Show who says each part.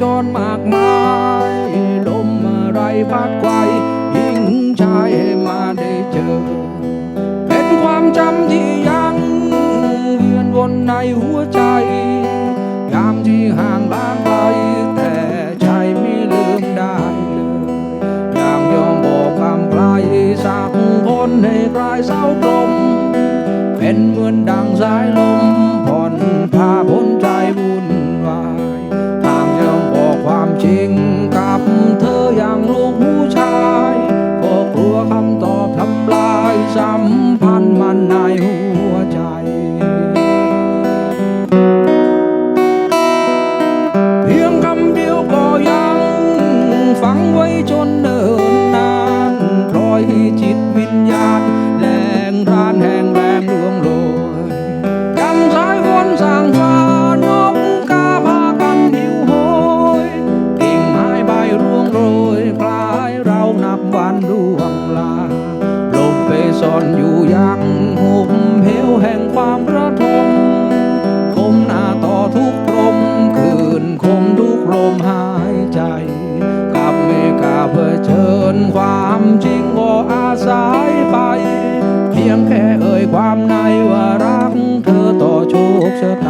Speaker 1: จรมากมาย ลมอะไรพัดไกวยิ่งใจให้มาได้เจอ เป็นความจำที่ยังเวียนวนในหัวใจ ยามที่ห่างบ้างไปแต่ใจไม่ลืมได้เลยอยากยอมบอกคำไกลสักคนให้คลายเศร้าตรมเป็นเหมือนดังสายลม ซ่อนอยู่ยังหุบเหวแห่งความระทมคมหน้าต่อทุกลมคืนคมทุกลมหายใจ กับเมกาเพื่อเชิญความจริงก็อาศัยไป เพียงแค่เอ่ยความในว่ารักเธอต่อโชคชะตา